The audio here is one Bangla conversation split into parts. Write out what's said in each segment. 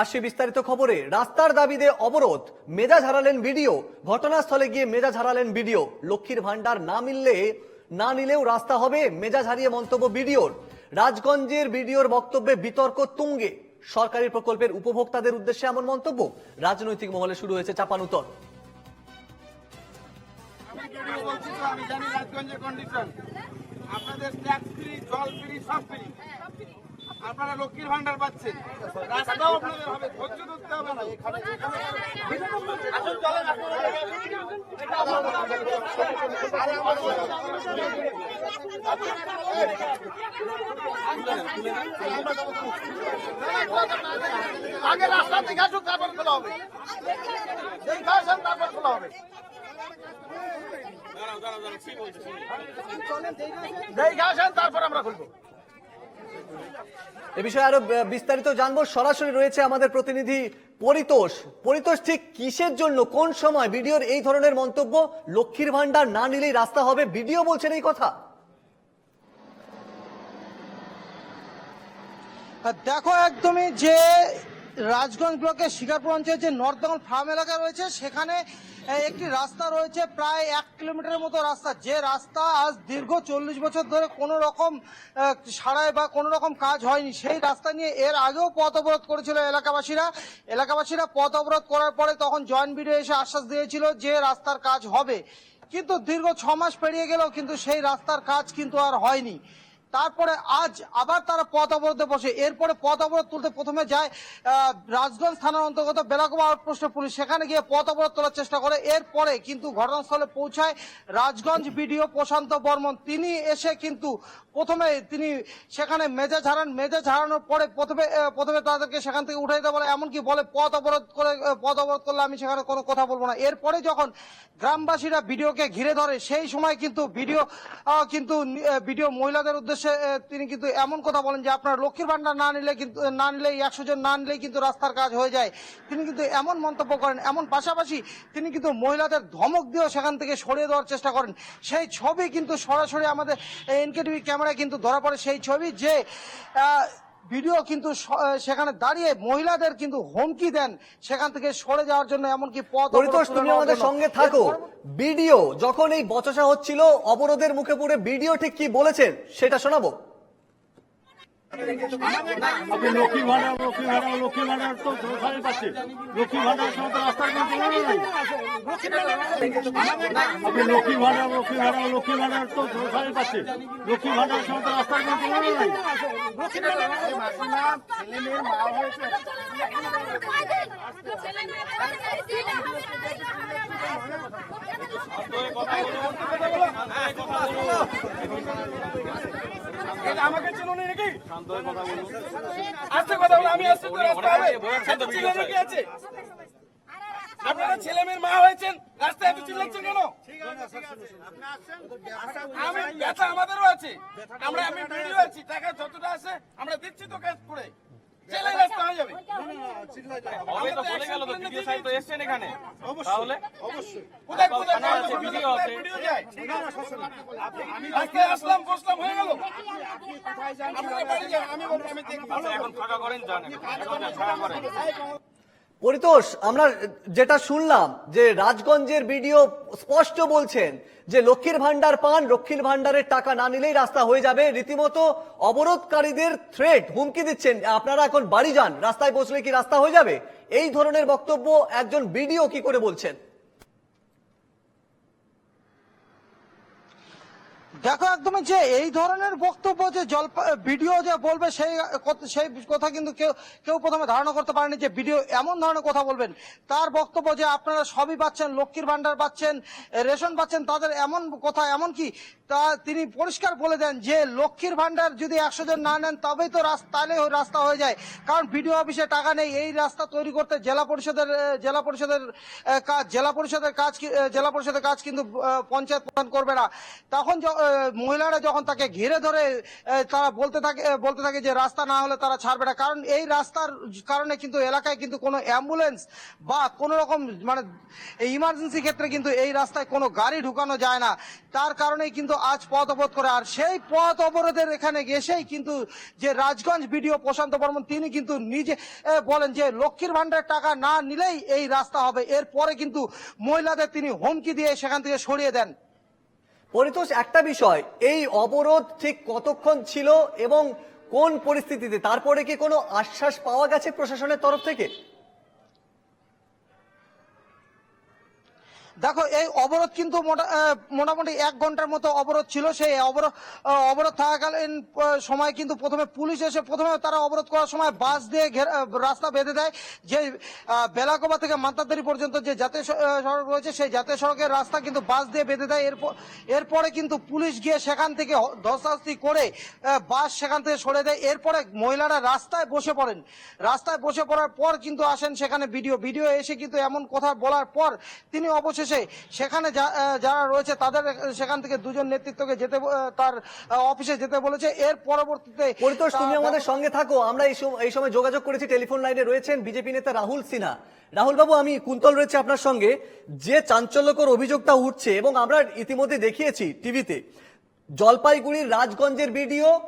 আসছে বিস্তারিত খবরে। রাস্তার দাবিতে অবরোধ। মেজাজ হারালেন ভিডিও ঘটনাস্থলে গিয়ে মেজাজ হারালেন ভিডিও লক্ষ্মীর ভান্ডার না মিললে না নিলেও রাস্তা হবে মেজাজ হারিয়ে মন্তব্য ভিডিওর রাজগঞ্জের ভিডিওর বক্তব্যে বিতর্ক তুঙ্গে। সরকারি প্রকল্পের উপভোক্তাদের উদ্দেশ্যে এমন মন্তব্য। রাজনৈতিক মহলে শুরু হয়েছে চাপানুতর আমি জানি রাজগঞ্জের কন্ডিশন আপনাদের ট্যাক্স ফ্রি জল ফ্রি সব ফ্রি আপনারা লক্ষ্মীর ভান্ডার পাচ্ছেন। রাস্তাও আপনাদের হবে, ধৈর্য ধরতে হবে আগে রাস্তা থেকে আসুন তারপর খোলা হবে। দেখে আসেন তারপর খোলা হবে। তারপর আমরা খুলবো। এ বিষয়ে আরও বিস্তারিত জানব। সরাসরি রয়েছে আমাদের প্রতিনিধি পরিতোষ। পরিতোষ, ঠিক কিসের জন্য, কোন সময় ভিডিওর এই ধরনের মন্তব্য? লক্ষ্মীর ভান্ডার না নিলেই রাস্তা হবে। ভিডিও বলছেন এই কথা। দেখো একদমই যে রাজগঞ্জ ব্লকের শিকারপুর অঞ্চলের যে বেঙ্গল ফার্ম এলাকা রয়েছে, সেখানে একটি রাস্তা রয়েছে, প্রায় এক কিলোমিটারের মতো রাস্তা। যে রাস্তা আজ দীর্ঘ চল্লিশ বছর ধরে কোনো রকম সারায় বা কোনো রকম কাজ হয়নি। সেই রাস্তা নিয়ে এর আগেও পথ অবরোধ করেছিল এলাকাবাসীরা। এলাকাবাসীরা পথ অবরোধ করার পরে তখন জয়েন্ট ভিডিও এসে আশ্বাস দিয়েছিল যে রাস্তার কাজ হবে। কিন্তু দীর্ঘ ছ মাস পেরিয়ে গেলেও কিন্তু সেই রাস্তার কাজ কিন্তু আর হয়নি। তারপরে আজ আবার তারা পথ অবরোধে বসে। এরপরে পথ অবরোধ তুলতে প্রথমে যায় রাজগঞ্জ থানার অন্তর্গত বেলাকোবা আউটপোস্টের পুলিশ। সেখানে গিয়ে পথ অবরোধ তোলার চেষ্টা করে। এরপরে কিন্তু ঘটনাস্থলে পৌঁছায় রাজগঞ্জ বিডিও প্রশান্ত বর্মন। তিনি এসে কিন্তু প্রথমে তিনি সেখানে মেজাজ হারান। মেজাজ হারানোর পরে প্রথমে প্রথমে তাদেরকে সেখান থেকে উঠাই দিতে বলে। এমনকি বলে, পথ অবরোধ করে পথ অবরোধ করলে আমি সেখানে কোনো কথা বলব না। এরপরে যখন গ্রামবাসীরা ভিডিওকে ঘিরে ধরে, সেই সময় কিন্তু ভিডিও কিন্তু ভিডিও মহিলাদের উদ্দেশ্যে আহ, তিনি কিন্তু এমন কথা বলেন যে আপনার লক্ষ্মীর ভান্ডার না নিলে কিন্তু না নিলে একশো জন না নিলেই কিন্তু রাস্তার কাজ হয়ে যায়। তিনি কিন্তু এমন মন্তব্য করেন এমন পাশাপাশি তিনি কিন্তু মহিলাদের ধমক দিয়েও সেখান থেকে সরিয়ে দেওয়ার চেষ্টা করেন। সেই ছবি কিন্তু সরাসরি আমাদের এনকেটিভি ক্যামেরায় কিন্তু ধরা পড়ে। সেই ছবি যে ভিডিও কিন্তু সেখানে দাঁড়িয়ে মহিলাদের কিন্তু হুমকি দেন সেখান থেকে সরে যাওয়ার জন্য এমনকি পথ পরিতোষ তুমি আমাদের সঙ্গে থাকো। ভিডিও যখন এই বচসা হচ্ছিল অবরোধের মুখে পড়ে ভিডিও ঠিক কি বলেছেন সেটা শোনাবো। আপনি লক্ষ্মী ভাড়া লক্ষ্মী ভাড়া লক্ষ্মী ভাড়ার তো সবাই পাচ্ছে। লক্ষ্মী ভাড়ার সময় তো রাস্তার কোনো তুলনা নাই। আপনি লক্ষ্মী ভাড়া লক্ষ্মী ভাড়া লক্ষ্মী ভাড়ার তো সবাই পাচ্ছে। লক্ষ্মী ভাড়ার সময় তো রাস্তার কোনো তুলনা নাই। এটা আমাকে চিনুনি নাকি? আসতে কথা বলে আমি আসতে তো রাস্তা হবে। এত চিল্লানো আছে? আপনারা ছেলে মেয়ের মা হয়েছেন রাস্তায় এত চিল্লাচ্ছেন কেন? আমি ব্যথা আমাদেরও আছে। আমরা আমি ভিডিও আছি টাকা যতটা আছে আমরা দিচ্ছি তো কাজ করে। ছেলে রাস্তা হয়ে যাবে। হবে তো বলে গেল তো ভিডিও সাহেব তো এসছেন এখানে। তাহলে? কোথায় কোথায় ভিডিও আছে। ভিডিও যায়? রাস্তায় আসলাম বসলাম হয়ে গেল। পরিতোষ আমরা যেটা শুনলাম যে রাজগঞ্জের ভিডিও স্পষ্ট বলছেন যে লক্ষ্মীর ভান্ডার পান লক্ষ্মীর ভান্ডারের টাকা না নিলেই রাস্তা হয়ে যাবে। রীতিমতো অবরোধকারীদের থ্রেট হুমকি দিচ্ছেন। আপনারা এখন বাড়ি যান রাস্তায় বসলে কি রাস্তা হয়ে যাবে? এই ধরনের বক্তব্য একজন ভিডিও কি করে বলছেন? দেখো একদমই যে এই ধরনের বক্তব্য যে জল ভিডিও যে বলবে সেই সেই কথা কিন্তু কেউ কেউ প্রথমে ধারণা করতে পারেনি যে ভিডিও এমন ধরনের কথা বলবেন। তার বক্তব্য যে আপনারা সবই পাচ্ছেন, লক্ষ্মীর ভাণ্ডার পাচ্ছেন, রেশন পাচ্ছেন, তাদের এমন কথা এমন কি তা তিনি পরিষ্কার বলে দেন যে, লক্ষ্মীর ভান্ডার যদি একশো জন না নেন, তবেই তো রাস্তা তাহলে রাস্তা হয়ে যায়। কারণ ভিডিও অফিসে টাকা নেই, এই রাস্তা তৈরি করতে জেলা পরিষদের জেলা পরিষদের কাজ জেলা পরিষদের কাজ জেলা পরিষদের কাজ কিন্তু পঞ্চায়েত প্রধান করবে না। তখন মহিলারা যখন তাকে ঘিরে ধরে তারা বলতে থাকে বলতে থাকে যে, রাস্তা না হলে তারা ছাড়বে না। কারণ এই রাস্তার কারণে কিন্তু এলাকায় কিন্তু কোনো অ্যাম্বুলেন্স বা কোনো রকম মানে ইমার্জেন্সি ক্ষেত্রে কিন্তু এই রাস্তায় কোনো গাড়ি ঢুকানো যায় না। তার কারণেই কিন্তু আজ পথ অবরোধ করে। আর সেই পথ অবরোধের এখানে এসেই কিন্তু যে রাজগঞ্জ বিডিও প্রশান্ত বর্মন, তিনি কিন্তু নিজে বলেন যে লক্ষ্মীর ভান্ডার টাকা না নিলেই এই রাস্তা হবে। এরপরে কিন্তু মহিলাদের তিনি হুমকি দিয়ে সেখান থেকে সরিয়ে দেন। পরিতোষ, একটা বিষয়, এই অবরোধ ঠিক কতক্ষণ ছিল এবং কোন পরিস্থিতিতে? তারপরে কি কোনো আশ্বাস পাওয়া গেছে প্রশাসনের তরফ থেকে? দেখো, এই অবরোধ কিন্তু মোটা- মোটামুটি এক ঘণ্টার মতো অবরোধ ছিল। সেই অবরোধ অবরোধ থাকাকালীন সময় কিন্তু প্রথমে পুলিশ এসে প্রথমে তারা অবরোধ করার সময় বাস দিয়ে রাস্তা বেঁধে দেয়। যে বেলাকোবা থেকে মান্তাদারি পর্যন্ত যে জাতীয় সড়ক রয়েছে, সেই জাতীয় সড়কের রাস্তা কিন্তু বাস দিয়ে বেঁধে দেয়। এরপর, এরপরে কিন্তু পুলিশ গিয়ে সেখান থেকে ধস্তাধস্তি করে বাস সেখান থেকে সরে দেয়। এরপরে মহিলারা রাস্তায় বসে পড়েন। রাস্তায় বসে পড়ার পর কিন্তু আসেন সেখানে ভিডিও ভিডিও এসে কিন্তু এমন কথা বলার পর তিনি অবশেষে সেখানে যা- যারা রয়েছে তাদের সেখান থেকে দুজন নেতৃত্বকে যেতে তার অফিসে যেতে বলেছে। এর পরবর্তীতে পরিতোষ তুমি আমাদের সঙ্গে থাকো। আমরা এই সম- এই সময় যোগাযোগ করেছি টেলিফোন লাইনে রয়েছেন বিজেপি নেতা রাহুল সিনহা। রাহুল বাবু আমি কুন্তল রয়েছে আপনার সঙ্গে। যে চাঞ্চল্যকর অভিযোগটা উঠছে এবং আমরা ইতিমধ্যে দেখিয়েছি টিভিতে জলপাইগুড়ির রাজগঞ্জের ভিডিও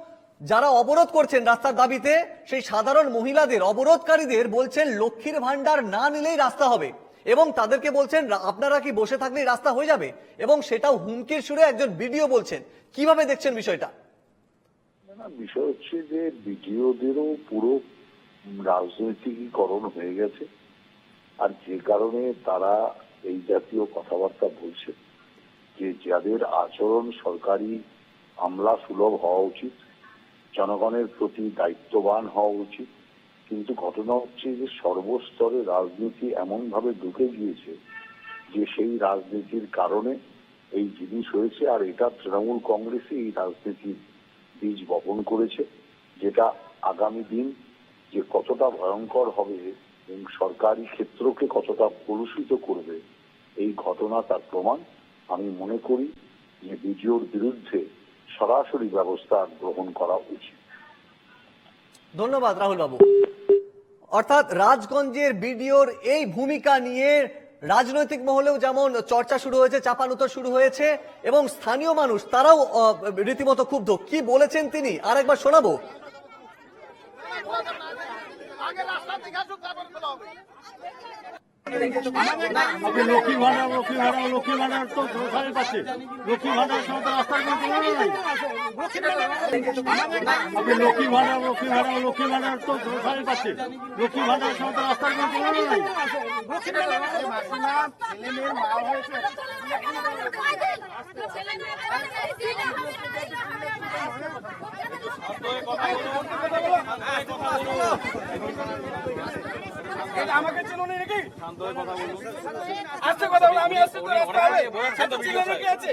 যারা অবরোধ করছেন রাস্তার দাবিতে সেই সাধারণ মহিলাদের অবরোধকারীদের বলছেন লক্ষ্মীর ভান্ডার না নিলেই রাস্তা হবে। এবং তাদেরকে বলছেন আপনারা কি বসে থাকলেই রাস্তা হয়ে যাবে? এবং সেটাও হুমকির সুরে একজন ভিডিও বলছেন। কীভাবে দেখছেন বিষয়টা? বিষয় হচ্ছে যে বিডিওদেরও পুরো রাজনৈতিকীকরণ হয়ে গেছে। আর যে কারণে তারা এই জাতীয় কথাবার্তা বলছে যে যাদের আচরণ সরকারি আমলা সুলভ হওয়া উচিত, জনগণের প্রতি দায়িত্ববান হওয়া উচিত কিন্তু ঘটনা হচ্ছে যে সর্বস্তরে রাজনীতি এমন ভাবে ঢুকে গিয়েছে যে সেই রাজনীতির কারণে এই জিনিস হয়েছে, আর এটা তৃণমূল কংগ্রেসই এই রাজনীতির বীজ বপন করেছে, যেটা আগামী দিন যে কতটা ভয়ঙ্কর হবে এবং সরকারি ক্ষেত্রকে কতটা কলুষিত করবে, এই ঘটনা তার প্রমাণ। আমি মনে করি যে বিডিওর বিরুদ্ধে সরাসরি ব্যবস্থা গ্রহণ করা উচিত। ধন্যবাদ রাহুল বাবু অর্থাৎ রাজগঞ্জের বিডিওর এই ভূমিকা নিয়ে রাজনৈতিক মহলেও যেমন চর্চা শুরু হয়েছে, চাপানুতর শুরু হয়েছে এবং স্থানীয় মানুষ তারাও রীতিমতো ক্ষুব্ধ। কি বলেছেন তিনি? আরেকবার শোনাবো। আপনি লক্ষ্মী ভান্ডার লক্ষ্মী ভান্ডার লক্ষ্মী ভান্ডার তো সবাই পাচ্ছে লক্ষ্মী ভান্ডার সময় তো রাস্তার কোনো তুলনা নাই। আপনি লক্ষ্মী ভান্ডার লক্ষ্মী ভান্ডার লক্ষ্মী ভান্ডার তো সবাই পাচ্ছে লক্ষ্মী ভান্ডার সময় তো রাস্তার কোনো তুলনা নাই। এটা আমাকে চিনুনি নাকি? আসছে কথা বলে আমি আসছি তো রাস্তা হবে এত চিল্লানো কি আছে?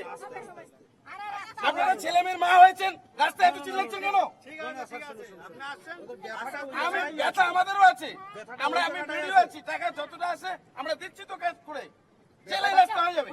আপনারা ছেলে মেয়ের মা হয়েছেন রাস্তায় এত চিল্লাচ্ছেন কেন? আমি ব্যথা আমাদেরও আছে। আমরা আমি ভিডিও আছি টাকা যতটা আছে আমরা দিচ্ছি তো কাজ করে জেলে রাস্তা হয়ে যাবে।